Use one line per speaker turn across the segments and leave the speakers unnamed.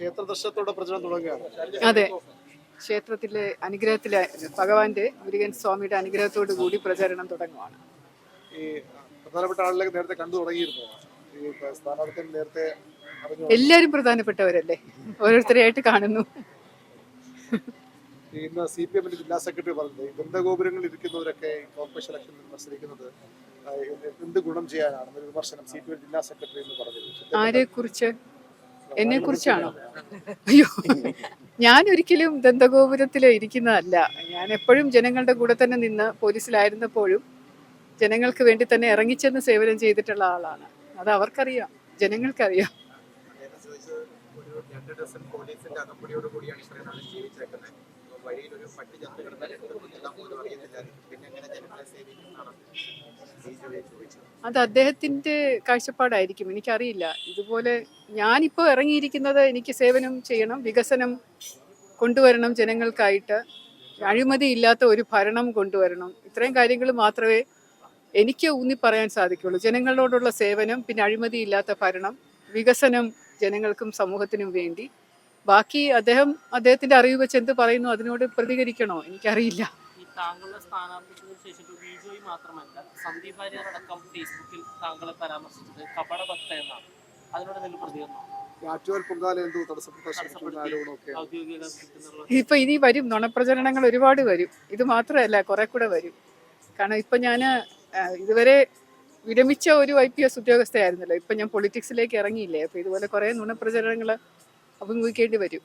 ക്ഷേത്ര ദർശനത്തോടെ പ്രചരണം തുടങ്ങുകയാണ്.
അതെ. ക്ഷേത്രത്തിലെ അനുഗ്രഹത്തിലെ ഭഗവാന്റെ മുരുകൻ സ്വാമിയുടെ അനുഗ്രഹത്തോടു കൂടി പ്രചരണം തുടങ്ങുവാണ്.
ഈ പ്രധാനപ്പെട്ട ആളുകളെ നേരത്തെ കണ്ടു തുടങ്ങിയിരുന്നു. ഈ സ്ഥാനാർത്ഥി നേരത്തെ
എല്ലാരും പ്രധാനപ്പെട്ടവരല്ലേ? ഓരോരുത്തരെയായിട്ട് കാണുന്നു.
ഇന്ന് സി പി എമ്മിന്റെ ജില്ലാ സെക്രട്ടറി പറഞ്ഞത് ഈ ബന്ധഗോപുരങ്ങളിൽ ഇരിക്കുന്നവരൊക്കെ കോർപ്പറേഷൻ ഇലക്ഷനിൽ മത്സരിക്കുന്നത് എന്ത് ഗുണം ചെയ്യാനാണ് വിമർശനം സി പി എം ജില്ലാ സെക്രട്ടറി എന്ന് പറഞ്ഞത്
ആരെ കുറിച്ച് എന്നെ കുറിച്ചാണോ അയ്യോ. ഞാൻ ഒരിക്കലും ദന്തഗോപുരത്തിൽ ഇരിക്കുന്നതല്ല. ഞാൻ എപ്പോഴും ജനങ്ങളുടെ കൂടെ തന്നെ നിന്ന് പോലീസിലായിരുന്നപ്പോഴും ജനങ്ങൾക്ക് വേണ്ടി തന്നെ ഇറങ്ങിച്ചെന്ന് സേവനം ചെയ്തിട്ടുള്ള ആളാണ്. അത് അവർക്കറിയാം. ജനങ്ങൾക്കറിയാം.
വഴിയിൽ ഒരു പട്ടി ചത്തു പിന്നെ എങ്ങനെ ജനങ്ങളെ സേവിക്കുന്നതാണ്
അത് അദ്ദേഹത്തിന്റെ കാഴ്ചപ്പാടായിരിക്കും. എനിക്കറിയില്ല. ഇതുപോലെ ഞാനിപ്പോൾ ഇറങ്ങിയിരിക്കുന്നത് എനിക്ക് സേവനം ചെയ്യണം വികസനം കൊണ്ടുവരണം ജനങ്ങൾക്കായിട്ട് അഴിമതി ഇല്ലാത്ത ഒരു ഭരണം കൊണ്ടുവരണം. ഇത്രയും കാര്യങ്ങൾ മാത്രമേ എനിക്ക് ഊന്നി പറയാൻ സാധിക്കുള്ളൂ. ജനങ്ങളോടുള്ള സേവനം പിന്നെ അഴിമതി ഇല്ലാത്ത ഭരണം വികസനം ജനങ്ങൾക്കും സമൂഹത്തിനും വേണ്ടി. ബാക്കി അദ്ദേഹം അദ്ദേഹത്തിന്റെ അറിവ് വെച്ച് എന്ത് പറയുന്നു അതിനോട് പ്രതികരിക്കണോ? എനിക്കറിയില്ല.
താങ്കളുടെ സ്ഥാനാർത്ഥിത്വത്തിന് ശേഷം ഒരു ബിജോയ് മാത്രമല്ല സന്ദീപ് വാര്യർ അടക്കം ഫേസ്ബുക്കിൽ താങ്കളെ പരാമർശിച്ചത് കപട ഭക്ത എന്നാണ്. അതിനോട് എന്തെങ്കിലും പ്രതികരണം
ഇപ്പൊ ഇനി വരും. നുണപ്രചരണങ്ങൾ ഒരുപാട് വരും. ഇത് മാത്രമല്ല കുറെ കൂടെ വരും. കാരണം ഇപ്പൊ ഞാൻ ഇതുവരെ വിരമിച്ച ഒരു ഐ പി എസ് ഉദ്യോഗസ്ഥയായിരുന്നല്ലോ. ഇപ്പൊ ഞാൻ പൊളിറ്റിക്സിലേക്ക് ഇറങ്ങിയില്ലേ? അപ്പൊ ഇതുപോലെ കുറെ നുണപ്രചരണങ്ങൾ അഭിമുഖീകരിക്കേണ്ടി വരും.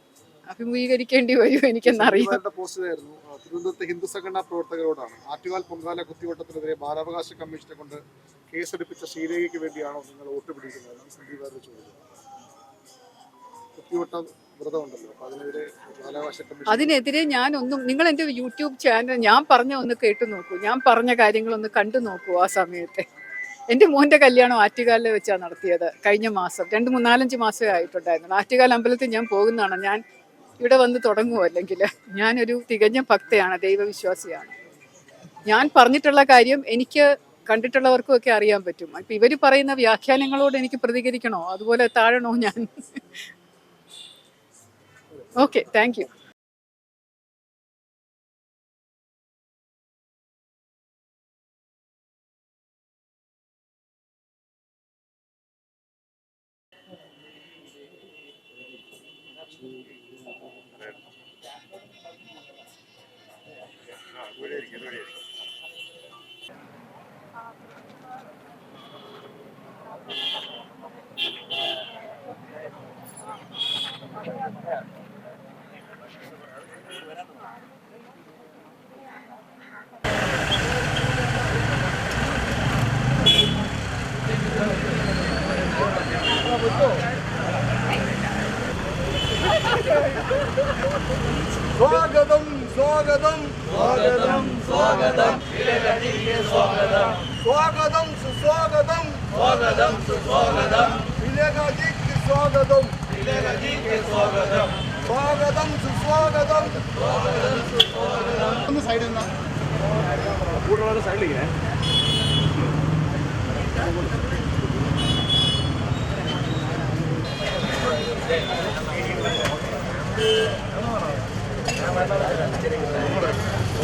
അഭിമുഖീകരിക്കേണ്ടി വരും എനിക്കെന്നറിയാം
പോസ്റ്റിലായിരുന്നു തിരുവനന്തപുരത്തെ ഹിന്ദു സംഘടനാ പ്രവർത്തകരോടാണ് ആറ്റുകാൽ പൊങ്കാല കുത്തിവട്ടത്തിനെതിരെ ബാലാവകാശ കമ്മീഷനെ കൊണ്ട് കേസെടുപ്പിച്ച ശ്രീരേഖയ്ക്ക് വേണ്ടിയാണോ നിങ്ങൾ വോട്ട് പിടിക്കുന്നത്? വാര്യർ ചോദിച്ചത് കുത്തിവട്ടം അതിനെതിരെ
ഞാൻ ഒന്നും നിങ്ങൾ എന്റെ യൂട്യൂബ് ചാനൽ ഞാൻ പറഞ്ഞ ഒന്ന് കേട്ടു നോക്കൂ. ഞാൻ പറഞ്ഞ കാര്യങ്ങളൊന്ന് കണ്ടു നോക്കൂ ആ സമയത്തെ. എന്റെ മോന്റെ കല്യാണം ആറ്റുകാലിൽ വെച്ചാണ് നടത്തിയത് കഴിഞ്ഞ മാസം. രണ്ട് മൂന്നാലഞ്ച് മാസമേ ആയിട്ടുണ്ടായിരുന്നു ആറ്റുകാൽ അമ്പലത്തിൽ ഞാൻ പോകുന്നതാണ്. ഞാൻ ഇവിടെ വന്ന് തുടങ്ങുമോ അല്ലെങ്കിൽ? ഞാനൊരു തികഞ്ഞ ഭക്തയാണ് ദൈവവിശ്വാസിയാണ്. ഞാൻ പറഞ്ഞിട്ടുള്ള കാര്യം എനിക്ക് കണ്ടിട്ടുള്ളവർക്കും ഒക്കെ അറിയാൻ പറ്റും. ഇപ്പം ഇവർ പറയുന്ന വ്യാഖ്യാനങ്ങളോട് എനിക്ക് പ്രതികരിക്കണോ? അതുപോലെ താഴണോ ഞാൻ? Okay thank Рулетки, рулетки. Bravo, യു
സ്വാഗതം സ്വാഗതം സ്വാഗതം സ്വാഗതം സ്വാഗതം സുസ്വാഗതം സ്വാഗതം സുസ്വാഗതം വിലേഖജിക്ക് സ്വാഗതം വിലേഖജിക്ക് സ്വാഗതം സ്വാഗതം സുസ്വാഗതം ഒന്ന് സൈഡിൽ നിന്നാ കൂടുതൽ സൈഡിലേക്ക് そ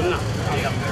んな。